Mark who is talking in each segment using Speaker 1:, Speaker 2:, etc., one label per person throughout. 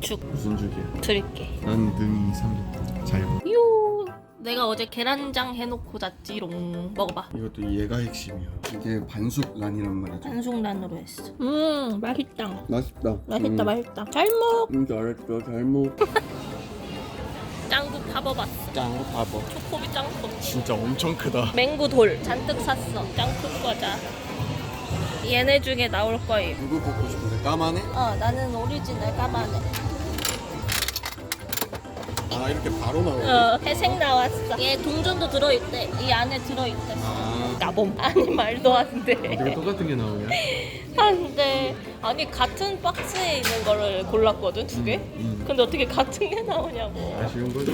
Speaker 1: 죽
Speaker 2: 무슨 죽이야?
Speaker 1: 드릴게.
Speaker 2: 난 능이 삼겹살. 잘 먹.
Speaker 1: 요. 내가 어제 계란장 해놓고 잤지롱. 먹어봐.
Speaker 2: 이것도 얘가 핵심이야. 이게 반숙 란이란 말이죠.
Speaker 1: 반숙란으로 했어. 음 맛있다.
Speaker 2: 맛있다.
Speaker 1: 맛있다
Speaker 2: 음.
Speaker 1: 맛있다. 잘 먹.
Speaker 2: 음 잘했어. 잘 먹.
Speaker 1: 짱구 파버봤어.
Speaker 2: 짱 봐봐.
Speaker 1: 초코비 짱구.
Speaker 2: 진짜 엄청 크다.
Speaker 1: 맹구 돌 잔뜩 샀어. 짱큰 과자. 얘네 중에 나올 거임.
Speaker 2: 누구 먹고 싶은데 까만해?
Speaker 1: 어 나는 오리지널 까만해.
Speaker 2: 아 이렇게 바로 나오네.
Speaker 1: 어 회색 나왔어. 얘 동전도 들어있대. 이 안에 들어있대.
Speaker 2: 아.
Speaker 1: 나봄. 아니 말도 안 돼.
Speaker 2: 어떻게 똑같은 게 나오냐?
Speaker 1: 안 돼. 아니 같은 박스에 있는 거를 골랐거든 두 개.
Speaker 2: 음.
Speaker 1: 근데 어떻게 같은 게 나오냐고.
Speaker 2: 아쉬운 거죠?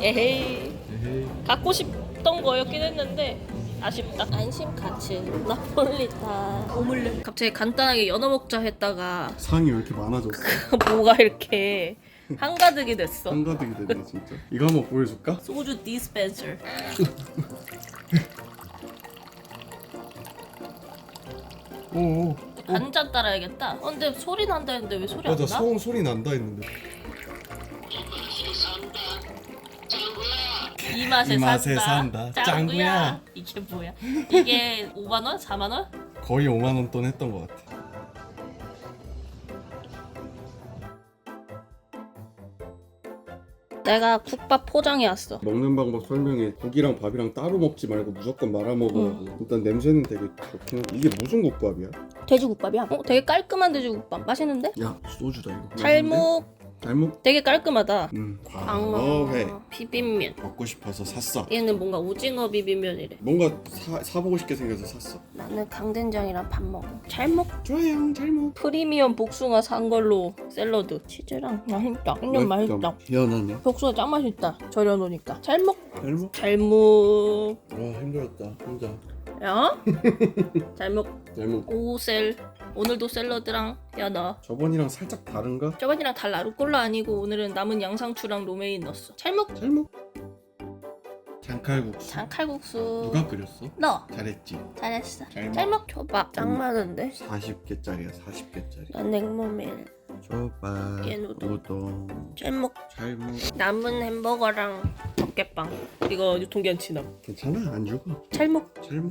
Speaker 1: 에헤이.
Speaker 2: 에헤이.
Speaker 1: 갖고 싶던 거였긴 했는데 아쉽다. 안심 카츠 나폴리타 오믈렛. 갑자기 간단하게 연어 먹자 했다가
Speaker 2: 상이 왜 이렇게 많아졌어?
Speaker 1: 뭐가 이렇게 한가득이 됐어.
Speaker 2: 한가득이 되네 진짜. 이거 한번 보여줄까?
Speaker 1: 소주 디스펜서.
Speaker 2: 오오.
Speaker 1: 간장 따라야겠다. 어, 근데 소리 난다 했는데 왜 소리 안
Speaker 2: 맞아
Speaker 1: 나?
Speaker 2: 소음 소리 난다 했는데.
Speaker 1: 이 맛에,
Speaker 2: 이 맛에
Speaker 1: 산다.
Speaker 2: 산다.
Speaker 1: 짱구야.
Speaker 2: 짱구야.
Speaker 1: 이게 뭐야? 이게 5만 원? 4만 원?
Speaker 2: 거의 5만 원 돈 했던 것 같아.
Speaker 1: 내가 국밥 포장해 왔어.
Speaker 2: 먹는 방법 설명해. 국이랑 밥이랑 따로 먹지 말고 무조건 말아 먹으라고. 일단 냄새는 되게 좋긴 해. 이게 무슨 국밥이야?
Speaker 1: 돼지국밥이야. 어, 되게 깔끔한 돼지국밥. 맛있는데?
Speaker 2: 야 소주다 이거.
Speaker 1: 찰목.
Speaker 2: 잘못.
Speaker 1: 되게 깔끔하다.
Speaker 2: 음.
Speaker 1: 광어회. 비빔면.
Speaker 2: 먹고 싶어서 샀어.
Speaker 1: 얘는 뭔가 오징어 비빔면이래.
Speaker 2: 뭔가 사, 사보고 싶게 생겨서 샀어.
Speaker 1: 나는 강된장이랑 밥 먹어. 찰목.
Speaker 2: 좋아요, 잘 먹.
Speaker 1: 프리미엄 복숭아 산 걸로 샐러드. 치즈랑 맛있다. 완전 맛있다.
Speaker 2: 희한하네.
Speaker 1: 복숭아 짱 맛있다. 절여 놓으니까. 찰목.
Speaker 2: 잘 먹.
Speaker 1: 잘목.
Speaker 2: 와 힘들었다 혼자.
Speaker 1: 야? 잘목.
Speaker 2: 잘 먹.
Speaker 1: 오셀. 오늘도 샐러드랑 연어.
Speaker 2: 저번이랑 살짝 다른가?
Speaker 1: 저번이랑 달라. 루꼴라 아니고 오늘은 남은 양상추랑 로메인 넣었어. 찰목.
Speaker 2: 잘 먹. 장칼국수.
Speaker 1: 장칼국수.
Speaker 2: 누가 끓였어?
Speaker 1: 너.
Speaker 2: 잘했지.
Speaker 1: 잘했어.
Speaker 2: 잘 먹.
Speaker 1: 짤먹 초밥. 짱 많은데?
Speaker 2: 40개짜리야, 40개짜리.
Speaker 1: 난 냉모밀.
Speaker 2: 초밥,
Speaker 1: 우동.
Speaker 2: 우동,
Speaker 1: 짤먹.
Speaker 2: 잘 먹.
Speaker 1: 남은 햄버거랑 덮개빵. 이거 유통기한 지남.
Speaker 2: 괜찮아, 안 죽어.
Speaker 1: 찰목.
Speaker 2: 잘 먹.